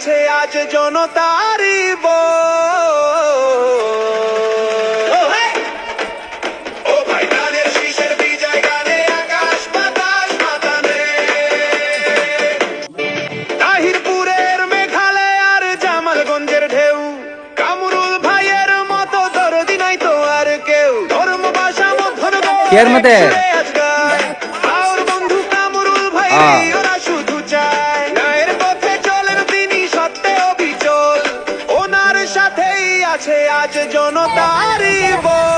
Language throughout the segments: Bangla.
আছে আজ জনতারি তাহিরপুরের মেঘালয়ার জামালগঞ্জের ঢেউ। কামরুল ভাইয়ের মতো দরদি নাই তো আর কেউ। ধর্ম ভাষা মধ্যর মধ্যে? আছে আজ জনতারি বল।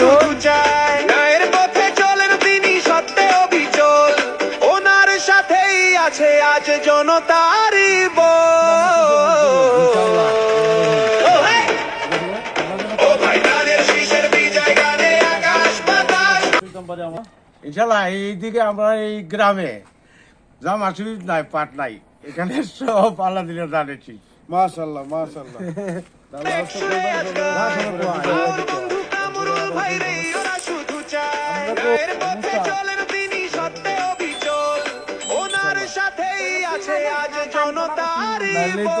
রে ওরা ন্যায়ের পথে চলেন তিনি সত্যে অবিচল। ওনার সাথেই আছে আজ জনতারি ইনশাল্লাহ এইদিকে আমরা এই গ্রামে জামা সুইচ নাই পাট নাই। এখানে সব আল্লাহ দিলে জানেছি মাশাল্লাহ মাশাল্লাহ। কামরুল ভাই রে ওরা শুধু চায়। ন্যায়ের পথে চলেন তিনি সত্যে অবিচল। ওনার সাথেই আছে আজ জনতার তো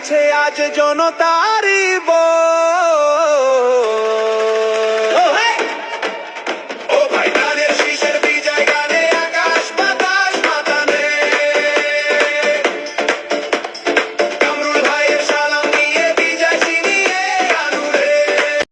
আছে আজ জনতারি বল